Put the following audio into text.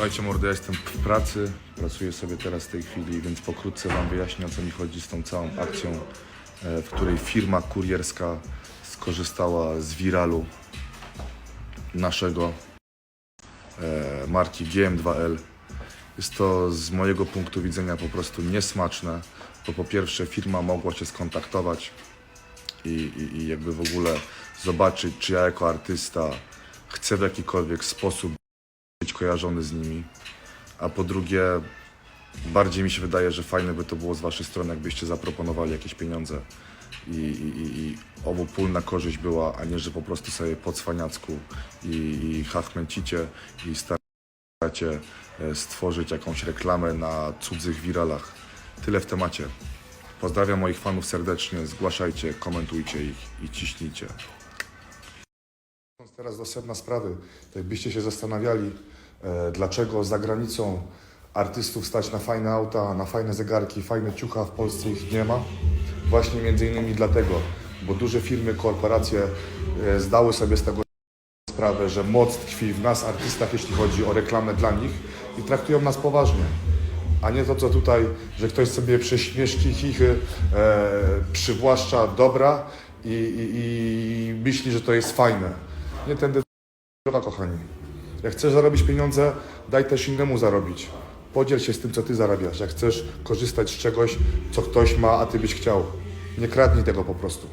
Słuchajcie mordy, ja jestem w pracy, pracuję sobie teraz w tej chwili, więc pokrótce Wam wyjaśnię o co mi chodzi z tą całą akcją, e, w której firma kurierska skorzystała z wiralu naszego e, marki GM2L. Jest to z mojego punktu widzenia po prostu niesmaczne, bo po pierwsze firma mogła się skontaktować i, i, i jakby w ogóle zobaczyć, czy ja jako artysta chcę w jakikolwiek sposób być kojarzony z nimi. A po drugie, bardziej mi się wydaje, że fajne by to było z Waszej strony, jakbyście zaproponowali jakieś pieniądze i, i, i- obopólna korzyść była, a nie, że po prostu sobie po cwaniacku i, i hachmęcicie i staracie e, stworzyć jakąś reklamę na cudzych wiralach. Tyle w temacie. Pozdrawiam moich fanów serdecznie, zgłaszajcie, komentujcie ich i ciśnijcie. Teraz do sedna sprawy. Jakbyście się zastanawiali, e, dlaczego za granicą artystów stać na fajne auta, na fajne zegarki, fajne ciucha, w Polsce ich nie ma. Właśnie między innymi dlatego, bo duże firmy, korporacje e, zdały sobie z tego sprawę, że moc tkwi w nas, artystach, jeśli chodzi o reklamę dla nich i traktują nas poważnie. A nie to, co tutaj, że ktoś sobie przez śmieszki, chichy e, przywłaszcza dobra i, i, i myśli, że to jest fajne. Nie tędy droga, kochani. Jak chcesz zarobić pieniądze, daj też innemu zarobić. Podziel się z tym, co ty zarabiasz. Jak chcesz korzystać z czegoś, co ktoś ma, a ty byś chciał. Nie kradnij tego po prostu.